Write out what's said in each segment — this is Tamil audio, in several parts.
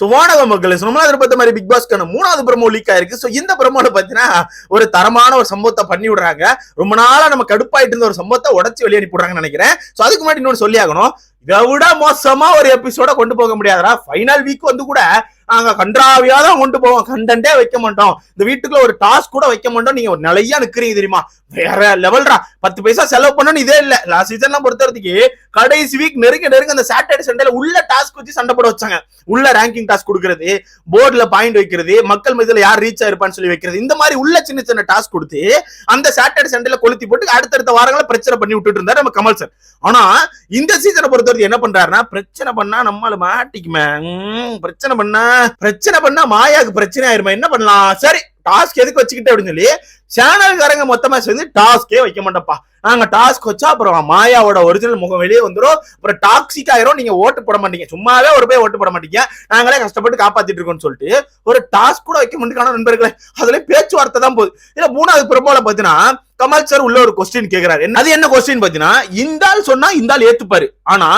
ஸோ வானக மக்கள் அதை பார்த்த மாதிரி பிக் பாஸ்க்கான மூணாவது பிரமோ லீக் ஆயிருக்கு. ஸோ இந்த ப்ரமோல பார்த்தீங்கன்னா ஒரு தரமான ஒரு சம்பவத்தை பண்ணி விடுறாங்க. ரொம்ப நாளா நம்ம கடுப்பாயிட்டு இருந்த ஒரு சம்பவத்தை உடச்சி வெளியே அனுப்பி நினைக்கிறேன். ஸோ அதுக்கு முன்னாடி இன்னொன்று சொல்லி ஆகணும் இதை விட மோசமா ஒரு எபிசோட கொண்டு போக முடியாதா ஃபைனல் வீக் வந்து கூட நாங்க கன்றாவியா தான் கொண்டு போவோம். கண்டென்ட்டே வைக்க மாட்டோம். இந்த வீட்டுக்குள்ள ஒரு டாஸ்க் கூட வைக்க மாட்டோம். நீங்க ஒரு நிலையா நிக்கிறீங்க தெரியுமா? வேற லெவல்ரா பத்து பைசா செலவு பண்ணணும் இதே இல்ல. லாஸ்ட் சீசன்லாம் பொறுத்த கடைசி வீக் நெருங்க நெருங்க அந்த சாட்டர்டே சண்டேல உள்ள டாஸ்க் வச்சு சண்டை போட வச்சாங்க. உள்ள ரேங்கிங் டாஸ்க் கொடுக்கறது போர்டுல பாயிண்ட் வைக்கிறது மக்கள் மத்தியில யார் ரீச் ஆயிருப்பான்னு சொல்லி வைக்கிறது இந்த மாதிரி உள்ள சின்ன சின்ன டாஸ்க் கொடுத்து அந்த சாட்டர்டே சண்டேல கொளுத்தி போட்டு அடுத்தடுத்த வாரங்களை பிரச்சனை பண்ணி விட்டுட்டு இருந்தாரு நம்ம கமல் சார் ஆனா இந்த சீசனை பொறுத்த வரைக்கும் என்ன பண்றாருன்னா பிரச்சனை பண்ணா நம்மள மாட்டிக்குமே. பிரச்சனை பண்ணா பிரச்சனை பண்ணா மாயாவுக்கு பிரச்சனை ஆயிருமா? என்ன பண்ணலாம்? சரி டாஸ்க் எதுக்கு வச்சுக்கிட்டு அப்படின்னு சொல்லி சேனல்காரங்க மொத்தமா சேர்ந்து டாஸ்கே வைக்க மாட்டோம்ப்பா. நாங்க டாஸ்க் வச்சா அப்புறம் மாயாவோட ஒரிஜினல் முகம் வெளியே வந்துடும் அப்புறம் டாக்ஸிக் ஆயிரும். நீங்க ஓட்டு போட மாட்டீங்க. சும்மாவே ஒரு போய் ஓட்டு போட மாட்டீங்க. நாங்களே கஷ்டப்பட்டு காப்பாத்திட்டு இருக்கோம்னு சொல்லிட்டு ஒரு டாஸ்க் கூட வைக்க முடியும் நண்பர்களே. அதுல பேச்சுவார்த்தை தான் போகுது. இல்ல மூணாவது பிரபோல பாத்தீங்கன்னா கமல் சார் உள்ள ஒரு கொஸ்டின் கேக்குறாரு. அது என்ன கொஸ்டின் பாத்தீங்கன்னா இந்த ஆள் சொன்னா இந்த ஆள் ஏத்துப்பாரு. ஆனா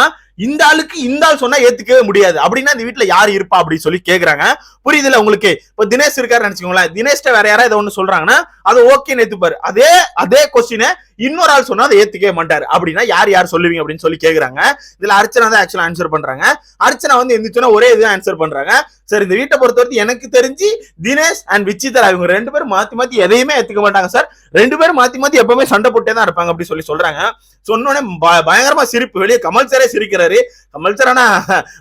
இந்த ஆளுக்கு இந்த ஆள் சொன்னா ஏத்துக்கவே முடியாது. அப்படின்னா இந்த வீட்டுல யார் இருப்பா அப்படின்னு சொல்லி கேக்குறாங்க. புரியுதுல உங்களுக்கு? இப்ப தினேஷ் இருக்காரு நினைச்சுக்கோங்களேன். தினேஷ்ட வேற யாராவது ஒண்ணு சொல்றாங்கன்னா அது ஓகேன்னு ஏத்துப்பாரு. அதே அதே கொஸ்டினை இன்னொரு ஆள் சொன்னா அதை ஏத்துக்கவே மாட்டாரு. அப்படின்னா யார் யார் சொல்லுவீங்க அப்படின்னு சொல்லி கேக்குறாங்க. இதுல அர்ச்சனா தான் ஆக்சுவலா ஆன்சர் பண்றாங்க. அர்ச்சனா வந்து எந்திரிச்சோன்னா ஒரே இதுதான் ஆன்சர் பண்றாங்க. சார் இந்த வீட்டை பொறுத்த வரைக்கும் எனக்கு தெரிஞ்சு தினேஷ் அண்ட் விச்சிதரா இவங்க ரெண்டு பேரும் மாத்தி மாத்தி எதையுமே ஏத்துக்க மாட்டாங்க சார். ரெண்டு பேரும் மாத்தி மாத்தி எப்பவுமே சண்டை போட்டே தான் இருப்பாங்க அப்படி சொல்லி சொல்றாங்க. சொன்னோடனே ப- பயங்கரமா சிரிப்பு. வெளியே கமல் சாரே சிரிக்கிறாரு. கமல் சார் ஆனா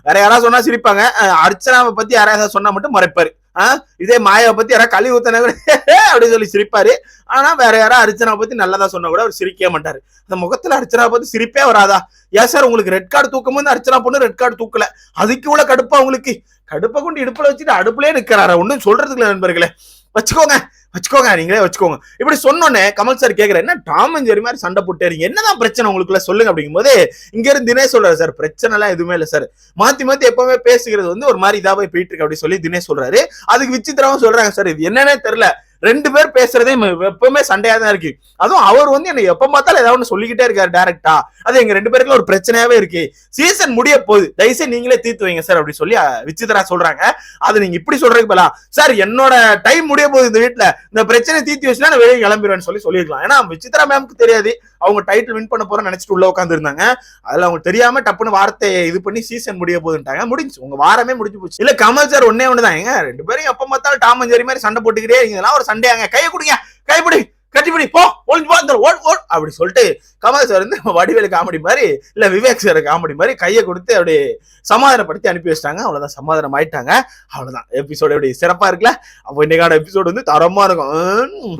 வேற யாராவது சொன்னா சிரிப்பாங்க. அர்ச்சனாவை பத்தி யாராவது சொன்னா மட்டும் மறைப்பாரு. ஆஹ் இதே மாயாவை பத்தி யாராவது கழுவி ஊத்தனா கூட அப்படின்னு சொல்லி சிரிப்பாரு. ஆனா வேற யாராவது அர்ச்சனாவை பத்தி நல்லதா சொன்னா கூட அவர் சிரிக்கவே மாட்டாரு. அந்த முகத்துல அர்ச்சனாவை பத்தி சிரிப்பே வராதா? ஏன் சார் உங்களுக்கு ரெட் கார்டு தூக்கும் போது அர்ச்சனா பொண்ணு ரெட் கார்டு தூக்கல? அதுக்கு இவ்வளவு கடுப்பா உங்களுக்கு? கடுப்பை கொண்டு இடுப்புல வச்சுட்டு அடுப்புலயே நிக்கிறாரா? ஒண்ணும் சொல்றதுக்கு நண்பர்களே. வச்சுக்கோங்க. வச்சுக்கோங்க நீங்களே வச்சுக்கோங்க. இப்படி சொன்னோன்னே கமல் சார் கேக்குற என்ன டாம் ஜெரி மாதிரி சண்டை போட்டேறீங்க என்னதான் பிரச்சனை உங்களுக்குள்ள? சொல்லுங்க. அப்படிங்கும்போது இங்கேருந்து தினேஷ் சொல்றாரு சார் பிரச்சனை எல்லாம் எதுவுமே இல்லை சார். மாத்தி மாத்தி எப்பவுமே பேசுகிறது வந்து ஒரு மாதிரி இதாவே போயிட்டு இருக்கு அப்படி சொல்லி தினேஷ் சொல்றாரு. அதுக்கு விசித்திரமா சொல்றாங்க சார் இது என்னன்னே தெரியல. ரெண்டு பேர் பேசுறதே எப்பவுமே சண்டையா தான் இருக்கு. அதுவும் அவர் வந்து என்ன எப்ப பார்த்தாலும் ஏதாவது ஒண்ணு சொல்லிக்கிட்டே இருக்காரு டேரக்டா அது எங்க ரெண்டு பேருக்குள்ள ஒரு பிரச்சனையாவே இருக்கு. சீசன் முடிய போகுது. தயவுசெய்து நீங்களே தீர்த்து வைங்க சார் அப்படி சொல்லி அஹ், விசித்ரா சொல்றாங்க. அது நீங்க இப்படி சொல்றதுக்கு பதிலா சார் என்னோட டைம் முடிய போகுது இந்த வீட்டுல இந்த பிரச்சனை தீர்த்து வச்சுனா நான் வெளியே கிளம்பிடுவேன்னு சொல்லி சொல்லிருக்கலாம் ஏன்னா விசித்ரா மேம்க்கு தெரியாது. அவங்க டைட்டில் வின் பண்ண போறேன்னு நினைச்சிட்டு உள்ள உட்காந்து இருந்தாங்க அதுல அவங்க தெரியாம டப்புன்னு வார்த்தையை இது பண்ணி சீசன் முடிய போகுதுன்ட்டாங்க. முடிஞ்சு உங்க வாரமே முடிஞ்சு போச்சு. இல்ல கமல் சார் ஒன்னே ஒண்ணுதான். ஏங்க ரெண்டு பேரும் எப்ப பார்த்தாலும் டாமஞ்சேரி ஜெரி மாதிரி சண்டை போட்டுக்கிட்டே இதெல்லாம் ஒரு சண்டையாங்க. கையை கொடுங்க. கைப்பிடி கட்டிப்பிடி. போ. ஒளிஞ்சு போ. இந்த ஓட் ஓட் அப்படி சொல்லிட்டு கமல் சார் வந்து வடிவேலு காமெடி மாதிரி இல்ல விவேக் சார் காமெடி மாதிரி கையை கொடுத்து அப்படி சமாதானப்படுத்தி அனுப்பி வச்சிட்டாங்க. அவ்வளவுதான். சமாதானம் ஆயிட்டாங்க. அவ்வளவுதான். எபிசோடு எப்படி சிறப்பா இருக்குல்ல? அப்போ இன்னைக்கான எபிசோடு வந்து தரமா இருக்கும்.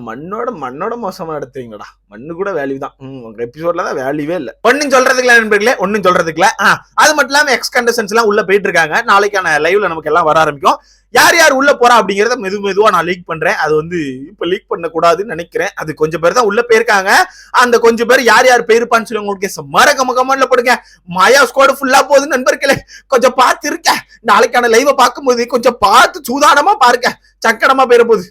மண்ணோட மண்ணோட மோசமா எடுத்தீங்கடா மண்ணு கூட வேல்யூ தான். உங்க எபிசோட்ல தான் வேல்யூவே இல்லை. ஒன்னும் சொல்றதுக்குல நண்பர்களே ஒன்னும் சொல்றதுக்கு ஆ, அது மட்டும் இல்லாம எக்ஸ் கண்டஸ்டன்ஸ் எல்லாம் உள்ள போயிட்டு இருக்காங்க. நாளைக்கான லைவ்ல நமக்கு எல்லாம் வர ஆரம்பிக்கும். யார் யார் உள்ள போறா அப்படிங்கறத மெது மெதுவா நான் லீக் பண்றேன். அது வந்து இப்ப லீக் பண்ண கூடாதுன்னு நினைக்கிறேன். அது கொஞ்சம் பேர் தான் உள்ள போயிருக்காங்க. அந்த கொஞ்சம் பேர் யார் யார் போயிருப்பான்னு சொல்லி உங்களுக்கு மறக்க கமெண்ட்ல போடுங்க. மாயா ஸ்குவாடு ஃபுல்லா போகுது நண்பர்களே. கொஞ்சம் பார்த்து இருக்க நாளைக்கான லைவ பார்க்கும்போது கொஞ்சம் பார்த்து சூதானமா பாருங்க சக்கரமா போயிட போகுது.